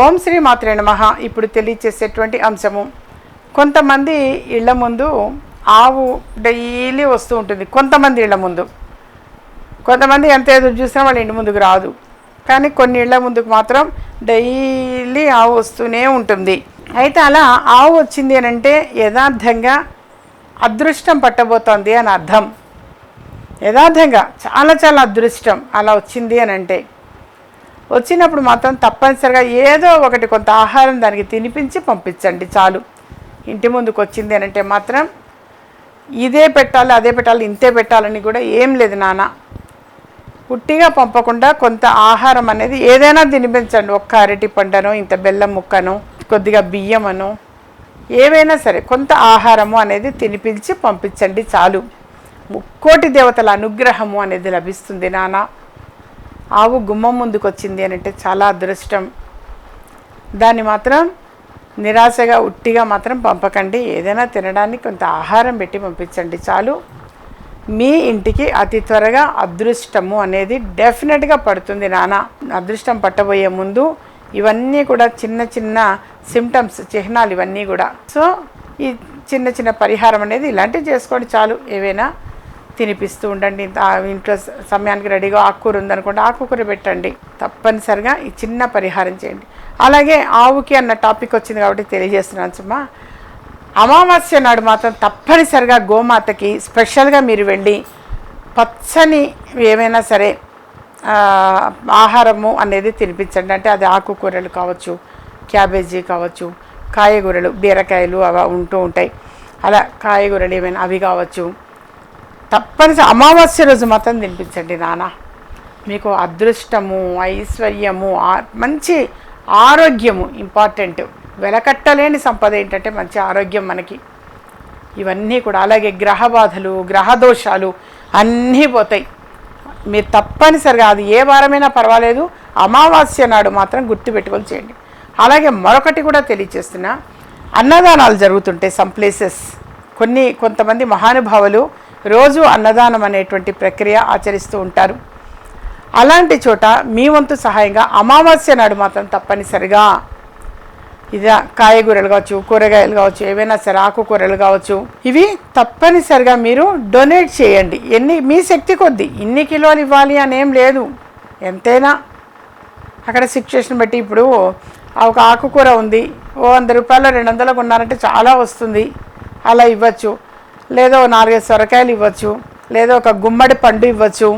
ఓం శ్రీ మాత్రే నమ. ఇప్పుడు తెలియచేసేటువంటి అంశము. కొంతమంది ఇళ్ళ ముందు ఆవు డైలీ వస్తూ ఉంటుంది. కొంతమంది ఇళ్ళ ముందు. కొంతమంది ఎంత ఎదురు చూసినా వాళ్ళ ఇంటి ముందుకు రాదు. కానీ కొన్ని ఇళ్ళ ముందుకు మాత్రం డైలీ ఆవు వస్తూనే ఉంటుంది. అయితే అలా ఆవు వచ్చింది అని అంటే యథార్థంగా అదృష్టం పట్టబోతోంది అని అర్థం. యథార్థంగా చాలా చాలా అదృష్టం అలా వచ్చింది అని అంటే. వచ్చినప్పుడు మాత్రం తప్పనిసరిగా ఏదో ఒకటి కొంత ఆహారం దానికి తినిపించి పంపించండి చాలు. ఇంటి ముందుకు వచ్చింది అని అంటే మాత్రం ఇదే పెట్టాలి అదే పెట్టాలి ఇంతే పెట్టాలని కూడా ఏం లేదు నాన్న. పుట్టిగా పంపకుండా కొంత ఆహారం అనేది ఏదైనా తినిపించండి. ఒక్క అరటి పండను ఇంత బెల్లం ముక్కను కొద్దిగా బియ్యమను ఏవైనా సరే కొంత ఆహారము అనేది తినిపించి పంపించండి చాలు. ముక్కోటి దేవతల అనుగ్రహము అనేది లభిస్తుంది నాన్న. ఆవు గుమ్మం ముందుకు వచ్చింది అని అంటే చాలా అదృష్టం. దాన్ని మాత్రం నిరాశగా ఉట్టిగా మాత్రం పంపకండి. ఏదైనా తినడానికి కొంత ఆహారం పెట్టి పంపించండి చాలు. మీ ఇంటికి అతి త్వరగా అదృష్టము అనేది డెఫినెట్గా పడుతుంది నాన్న అదృష్టం పట్టబోయే ముందు ఇవన్నీ కూడా చిన్న చిన్న సిమ్టమ్స్ చిహ్నాలు ఇవన్నీ కూడా. సో ఈ చిన్న చిన్న పరిహారం అనేది ఇలాంటివి చేసుకోండి చాలు. ఏవైనా తినిపిస్తూ ఉండండి. ఇంట్లో సమయానికి రెడీగా ఆకుకూర ఉందనుకోండి ఆకుకూర పెట్టండి. తప్పనిసరిగా ఈ చిన్న పరిహారం చేయండి. అలాగే ఆవుకి అన్న టాపిక్ వచ్చింది కాబట్టి తెలియజేస్తున్నాను సుమా. అమావాస్య నాడు మాత్రం తప్పనిసరిగా గోమాతకి స్పెషల్గా మీరు వెళ్ళి పచ్చని ఏమైనా సరే ఆహారము అనేది తినిపించండి. అంటే అది ఆకుకూరలు కావచ్చు క్యాబేజీ కావచ్చు కాయగూరలు బీరకాయలు అవి ఉంటూ ఉంటాయి. అలా కాయగూరలు ఏమైనా అవి కావచ్చు తప్పనిసరి అమావాస్య రోజు మాత్రం తినిపించండి నాన్న మీకు అదృష్టము ఐశ్వర్యము మంచి ఆరోగ్యము ఇంపార్టెంట్ వెలకట్టలేని సంపద ఏంటంటే మంచి ఆరోగ్యం మనకి. ఇవన్నీ కూడా అలాగే గ్రహ బాధలు గ్రహ దోషాలు అన్నీ పోతాయి. మీరు తప్పనిసరిగా అది ఏ వారమైనా పర్వాలేదు అమావాస్య నాడు మాత్రం గుర్తుపెట్టుకొని చేయండి. అలాగే మరొకటి కూడా తెలియచేస్తున్నా అన్నదానాలు జరుగుతుంటాయి సమ్ ప్లేసెస్ కొన్ని కొంతమంది మహానుభావులు రోజు అన్నదానం అనేటువంటి ప్రక్రియ ఆచరిస్తూ ఉంటారు. అలాంటి చోట మీ వంతు సహాయంగా అమావాస్య నాడు మాత్రం తప్పనిసరిగా ఇది కాయగూరలు కావచ్చు కూరగాయలు కావచ్చు ఏవైనా సరే ఆకుకూరలు కావచ్చు ఇవి తప్పనిసరిగా మీరు డొనేట్ చేయండి. ఎన్ని మీ శక్తి కొద్దీ ఇన్ని కిలోలు ఇవ్వాలి అని ఏం లేదు. ఎంతైనా అక్కడ సిచ్యువేషన్ బట్టి ఇప్పుడు ఒక ఆకుకూర ఉంది ఓ వంద రూపాయలు రెండు వందలకు ఉన్నారంటే చాలా వస్తుంది. అలా ఇవ్వచ్చు. లేదో నాలుగైదు సొరకాయలు ఇవ్వచ్చు లేదో ఒక గుమ్మడి పండు ఇవ్వచ్చు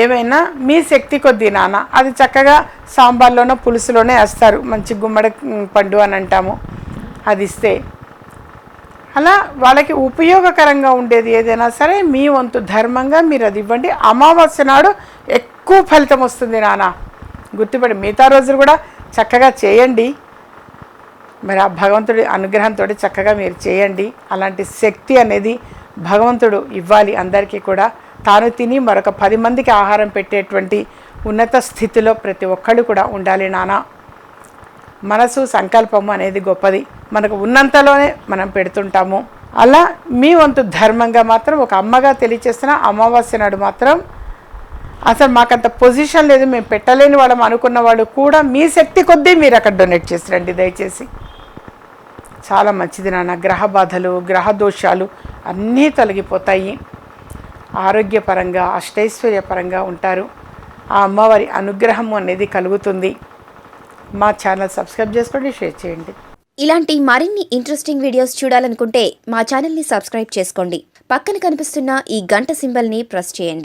ఏమైనా మీ శక్తి కొద్దీ నాన్న. అది చక్కగా సాంబార్లోనో పులుసులోనే వేస్తారు. మంచి గుమ్మడి పండు అని అంటాము. అది ఇస్తే. అలా వాళ్ళకి ఉపయోగకరంగా ఉండేది ఏదైనా సరే మీ వంతు ధర్మంగా మీరు అది ఇవ్వండి. అమావాస్య నాడు ఎక్కువ ఫలితం వస్తుంది నాన్న. గుర్తుపడి మిగతా రోజులు కూడా చక్కగా చేయండి. మరి ఆ భగవంతుడి అనుగ్రహంతో చక్కగా మీరు చేయండి. అలాంటి శక్తి అనేది భగవంతుడు ఇవ్వాలి అందరికీ కూడా. తాను తిని మరొక పది మందికి ఆహారం పెట్టేటువంటి ఉన్నత స్థితిలో ప్రతి ఒక్కళ్ళు కూడా ఉండాలి నానా. మనసు సంకల్పము అనేది గొప్పది. మనకు ఉన్నంతలోనే మనం పెడుతుంటాము. అలా మీ వంతు ధర్మంగా మాత్రం ఒక అమ్మగా తెలియచేస్తున్న అమావాస్య నాడు మాత్రం అసలు మాకంత పొజిషన్ లేదు. మేము పెట్టలేని వాళ్ళం అనుకున్న వాళ్ళు కూడా మీ శక్తి కొద్దీ మీరు అక్కడ డొనేట్ చేసి రండి దయచేసి. చాలా మంచిది నాన్న. గ్రహ బాధలు గ్రహ దోషాలు అన్నీ తొలగిపోతాయి. ఆరోగ్యపరంగా అష్టైశ్వర్యపరంగా ఉంటారు. ఆ అమ్మవారి అనుగ్రహము అనేది కలుగుతుంది. మా ఛానల్ సబ్స్క్రైబ్ చేసుకోండి షేర్ చేయండి. ఇలాంటి మరిన్ని ఇంట్రెస్టింగ్ వీడియోస్ చూడాలనుకుంటే మా ఛానల్ని సబ్స్క్రైబ్ చేసుకోండి. పక్కన కనిపిస్తున్న ఈ గంట సింబల్ని ప్రెస్ చేయండి.